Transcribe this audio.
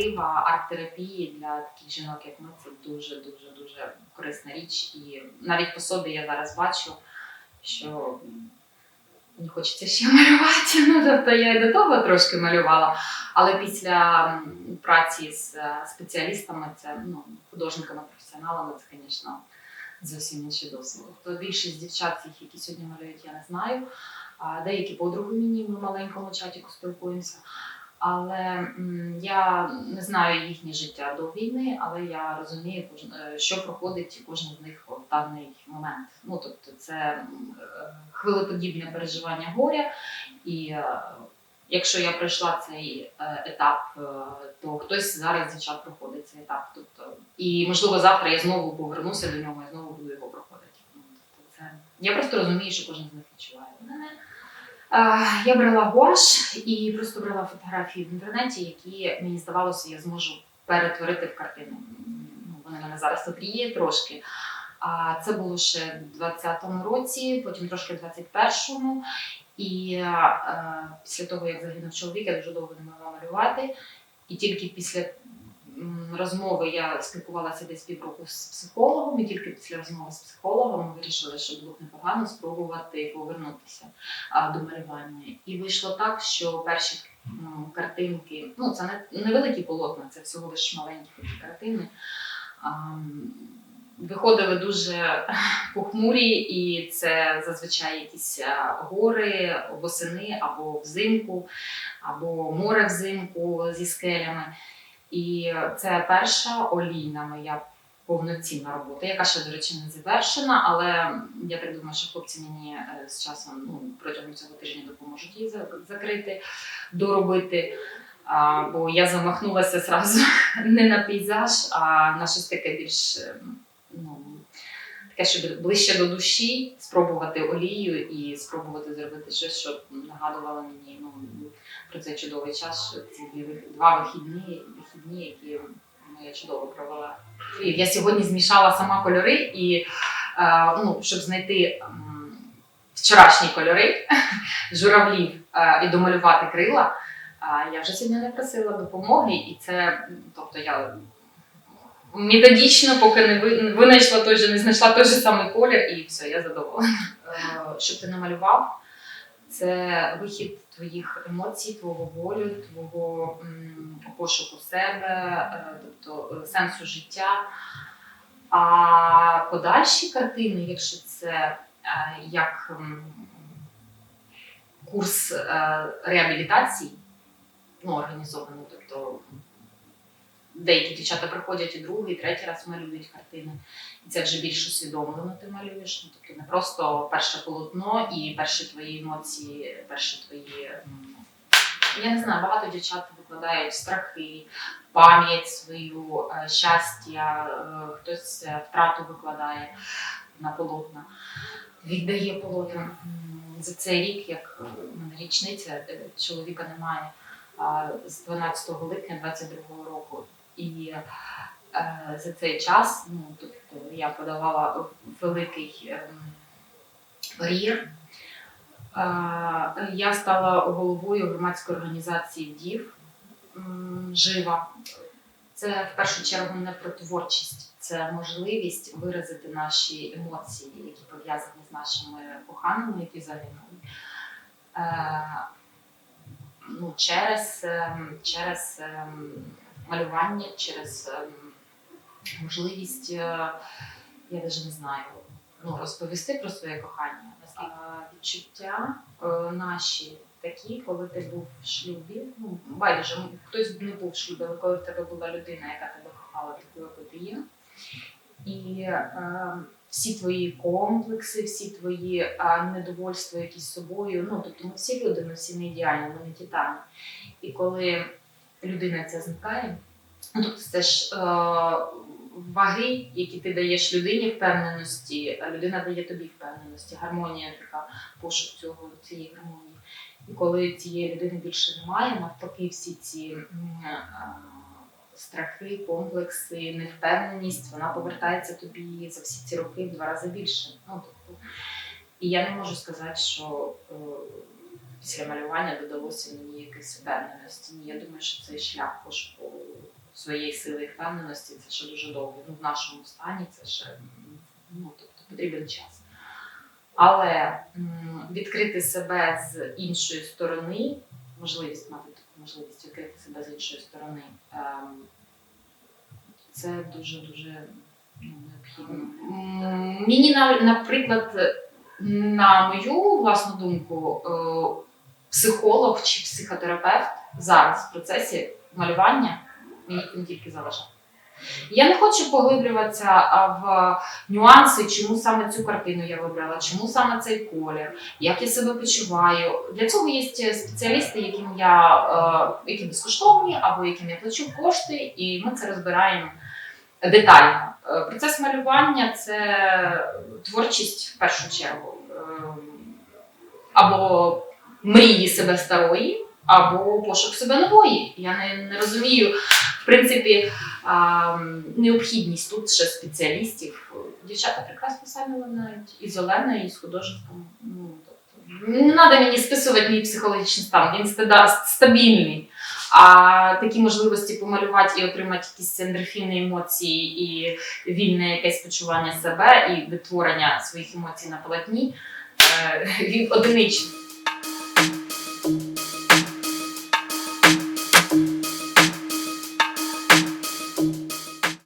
креатива, арт-терапії для таких жінок, як ми, це дуже дуже дуже корисна річ. І навіть по собі я зараз бачу, що мені хочеться ще малювати. Ну, тобто я і до того трошки малювала. Але після праці з е, спеціалістами, це ну, художниками, професіоналами, це, звісно, зовсім інший досвід. Тобто більшість дівчат, цих, які сьогодні малюють, я не знаю. Деякі подруги мені ми в маленькому чатіку спілкуємося. Але я не знаю їхнє життя до війни, але я розумію, е, що проходить кожен з них в даний момент. Ну тобто, це е, хвилеподібне переживання горя, і е, якщо я пройшла цей етап, то хтось зараз з проходить цей етап. Тобто, і можливо завтра я знову повернуся до нього і знову буду його проходити. Ну, тобто, це я просто розумію, що кожен з них відчуває. Е, Я брала гуаш і просто брала фотографії в інтернеті, які мені здавалося, я зможу перетворити в картину. Ну, вони мене зараз тут є трошки. А це було ще в 20-му році, потім трошки в 21-му. І е, після того, як загинув чоловік, я дуже довго не могла малювати. І тільки після розмови я спілкувалася десь півроку з психологом, і тільки після розмови з психологом вирішили, що було б непогано спробувати повернутися а, до малювання. І вийшло так, що перші м, картинки, ну це не невеликі полотна, це всього лише маленькі картини. ам, Виходили дуже похмурі, і це зазвичай якісь гори восени або взимку, або море взимку зі скелями. І це перша олійна моя повноцінна робота, яка ще, до речі, не завершена, але я так думаю, що хлопці мені е, з часом ну, протягом цього тижня допоможуть її закрити, доробити. А, бо я замахнулася зразу не на пейзаж, а на щось таке більш е, ну, таке, що ближче до душі, спробувати олію і спробувати зробити щось, щоб нагадувало мені ну, про цей чудовий час, що ці два вихідні, вихідні, які ну, я чудово провела. Я сьогодні змішала сама кольори і е, ну, щоб знайти вчорашні кольори журавлів е, і домалювати крила. е, Я вже сьогодні не просила допомоги, і це, тобто я методично, поки не винайшла той же, не знайшла той же самий колір, і все, я задоволена. Е, Щоб ти намалював, це вихід твоїх емоцій, твого болю, твого пошуку себе, е, тобто е, сенсу життя. А подальші картини, якщо це як курс реабілітації, ну, організований, тобто деякі дівчата приходять і другий, і третій раз малюють картини. І це вже більш усвідомлено ти малюєш. Ну, тобто не просто перше полотно і перші твої емоції, перші твої. Я не знаю, багато дівчат викладають страхи, пам'ять свою, е, щастя, е, хтось е, втрату викладає на полотна, віддає полотна. За цей рік, як річниця, чоловіка немає з 12 липня 22 року. І е, за цей час, ну тобто я подавала великий ем, бар'єр. Е, я стала головою громадської організації ДІВ Жива. Це в першу чергу не про творчість, це можливість виразити наші емоції, які пов'язані з нашими коханими, які загинули. Е, ну, через, ем, через ем, малювання, через ем, можливість, е, я навіть не знаю, ну, розповісти про своє кохання. А, відчуття е, наші такі, коли ти був в шлюбі. Ну, байдуже, хтось не був в шлюбі, але коли в тебе була людина, яка тебе кохала такою, ти є. І е, всі твої комплекси, всі твої е, недовольства якісь собою. Ну, тобто ми всі люди, ми всі не ідеальні, ми не титани. І коли людина ця зникає, ну тобто це ж е, ваги, які ти даєш людині впевненості, а людина дає тобі впевненості, гармонія така, пошук цього цієї гармонії. І коли цієї людини більше немає, навпаки, всі ці е, страхи, комплекси, невпевненість, вона повертається тобі за всі ці роки в два рази більше. Ну, тобто, і я не можу сказати, що е, після малювання додалося мені якихось впевненості. Я думаю, що цей шлях пошуку своєї сили і впевненості це ще дуже довго. Ну, в нашому стані це ще ну, тобто, потрібен час. Але м, відкрити себе з іншої сторони, можливість мати таку можливість відкрити себе з іншої сторони, ем, це дуже дуже ну, необхідно. Мені наприклад, на мою власну думку, е, психолог чи психотерапевт зараз в процесі малювання мені не тільки заважає. Я не хочу поглиблюватися в нюанси, чому саме цю картину я вибрала, чому саме цей колір, як я себе почуваю. Для цього є спеціалісти, яким я е, які безкоштовні або яким я плачу кошти, і ми це розбираємо детально. Е, Процес малювання це творчість в першу чергу. Ем, Або мрії себе старої, або пошук себе нової. Я не, не розумію, в принципі, а, необхідність тут ще спеціалістів. Дівчата прекрасно самі навіть і з Оленою, і з художником. Ну, тобто, не треба мені списувати мій психологічний стан, він стабільний. А такі можливості помалювати і отримати якісь ендорфінні емоції і вільне якесь почування себе і витворення своїх емоцій на полотні, е, він одиничний.